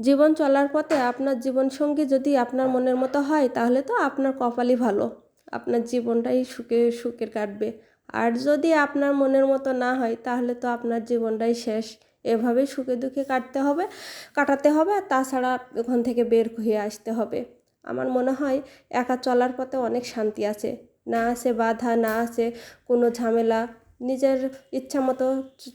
জীবন চলার পথে আপনার জীবনসঙ্গী যদি আপনার মনের মতো হয়, তাহলে তো আপনার কপালই ভালো। আপনার জীবনটাই সুখে সুখে কাটবে। আর যদি আপনার মনের মতো না হয়, তাহলে তো আপনার জীবনটাই শেষ। এভাবেই সুখে দুঃখে কাটতে হবে, কাটাতে হবে, আর তাছাড়া ওখান থেকে বের হয়ে আসতে হবে। আমার মনে হয়, একা চলার পথে অনেক শান্তি আছে। না আছে বাধা, না আছে কোনো ঝামেলা। নিজের ইচ্ছা মতো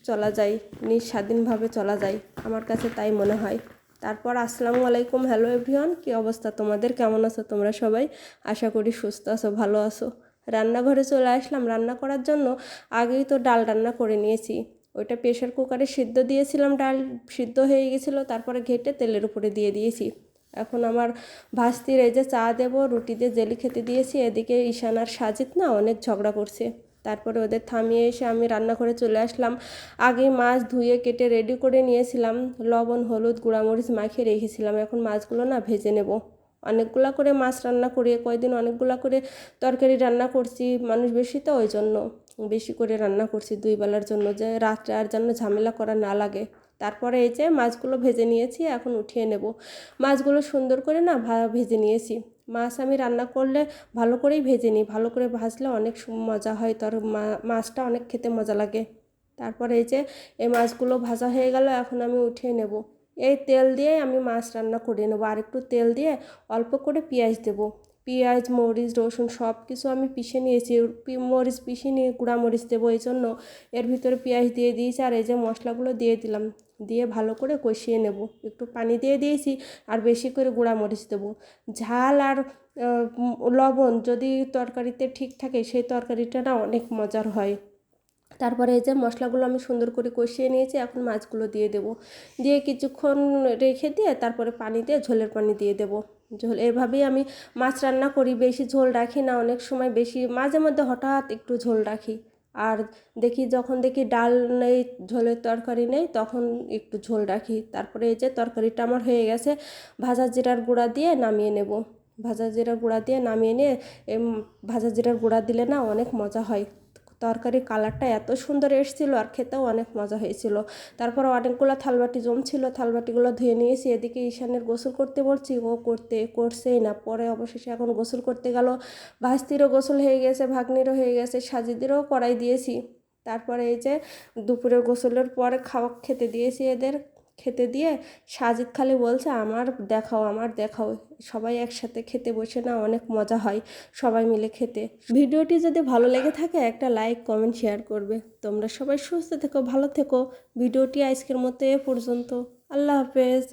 চলা যায় নিজ স্বাধীনভাবে চলা যায়। আমার কাছে তাই মনে হয়। তারপর আসসালামু আলাইকুম, হ্যালো এভরিওয়ান, কী অবস্থা তোমাদের? কেমন আছো তোমরা সবাই? আশা করি সুস্থ আছো, ভালো আছো। রান্নাঘরে চলে আসলাম। রান্না করার জন্য আগেই তো ডাল রান্না করে নিয়েছি। ওইটা প্রেশার কুকারে সিদ্ধ দিয়েছিলাম, ডাল সিদ্ধ হয়ে গেছিল, তারপরে ঘেটে তেলের উপরে দিয়ে দিয়েছি। এখন আমার ভাস্তির এই যে চা দেবো, রুটি দিয়ে জেলি খেতে দিয়েছি, এদিকে ঈশান আর সাজিদ না অনেক ঝগড়া করছে। তারপরে ওদের থামিয়ে এসে আমি রান্না করে চলে আসলাম। আগে মাছ ধুয়ে কেটে রেডি করে নিয়েছিলাম। লবণ, হলুদ, গুঁড়ামরিচ মাখিয়ে রেখেছিলাম। এখন মাছগুলো না ভেজে নেব। অনেকগুলা করে মাছ রান্না করি। কয়দিন অনেকগুলা করে তরকারি রান্না করছি মানুষ বেশি তো, ওই জন্য বেশি করে রান্না করছি দুই বেলার জন্য যে রাত্রে আর যেন ঝামেলা করা না লাগে। তারপরে এই যে মাছগুলো ভেজে নিয়েছি, এখন উঠিয়ে নেব। মাছগুলো সুন্দর করে না ভা- ভেজে নিয়েছি। মাছ আমি রান্না করলে ভালো করেই ভেজে নিই, ভালো করে ভাজলে অনেক মজা হয়। তোর মাছটা অনেক খেতে মজা লাগে। তারপর এই যে, এই মাছগুলো ভাজা হয়ে গেল, এখন আমি উঠিয়ে নেব। এই তেল দিয়ে আমি মাছ রান্না করে নেব। আর একটু তেল দিয়ে অল্প করে পেঁয়াজ দেবো। পেঁয়াজ, মরিচ, রসুন সব কিছু আমি পিষে নিয়েছি। মরিচ পিষে নিয়ে গুঁড়া মরিচ দেবো এই জন্য। এর ভিতরে পেঁয়াজ দিয়ে দিয়েছি আর এই যে মশলাগুলো দিয়ে দিলাম। দিয়ে ভালো করে কষিয়ে নেব। একটু পানি দিয়ে দিয়েছি আর বেশি করে গুঁড়া মরিচ দেবো। ঝাল আর লবণ যদি তরকারিতে ঠিক থাকে সেই তরকারিটা না অনেক মজার হয়। তারপরে এই যে মশলাগুলো আমি সুন্দর করে কষিয়ে নিয়েছি, এখন মাছগুলো দিয়ে দেবো। দিয়ে কিছুক্ষণ রেখে দিয়ে তারপরে পানি দিয়ে ঝোলের পানি দিয়ে দেবো। ঝোল, এভাবেই আমি মাছ রান্না করি, বেশি ঝোল রাখি না, অনেক সময় বেশি, মাঝে মধ্যে হঠাৎ একটু ঝোল রাখি। আর দেখি যখন দেখি ডাল নেই, ঝোলের তরকারি নেই, তখন একটু ঝোল রাখি। তারপরে এই যে তরকারিটা আমার হয়ে গেছে, ভাজা জিরার গুঁড়া দিয়ে নামিয়ে নেব। ভাজা জিরার গুঁড়া দিয়ে নামিয়ে নিয়ে ভাজা জিরার গুঁড়া দিলে না অনেক মজা হয়। তরকারির কালারটা এত সুন্দর এসেছিল আর খেতেও অনেক মজা হয়েছিল। তারপর অনেকগুলো থালবাটি জমছিল, থালবাটিগুলো ধুয়ে নিয়েছি, এদিকে ঈশানের গোসল করতে বলছি, ও করতে, করছেই না। পরে অবশেষে এখন গোসল করতে গেল। ভাস্তিরও গোসল হয়ে গেছে, ভাগ্নিরও হয়ে গেছে, সাজিদেরও করাই দিয়েছি। তারপরে এই যে দুপুরের গোসলের পরে খাওয়া খেতে দিয়েছি এদের। খেতে দিয়ে সাজিদ খালি বলছে, আমার দেখাও আমার দেখাও, সবাই একসাথে খেতে বসে না, অনেক মজা হয় সবাই মিলে খেতে। ভিডিওটি যদি ভালো লেগে থাকে, একটা লাইক, কমেন্ট, শেয়ার করবে। তোমরা সবাই সুস্থ থেকো, ভালো থেকো। ভিডিওটি আজকের মতো এ পর্যন্ত। আল্লাহ হাফেজ।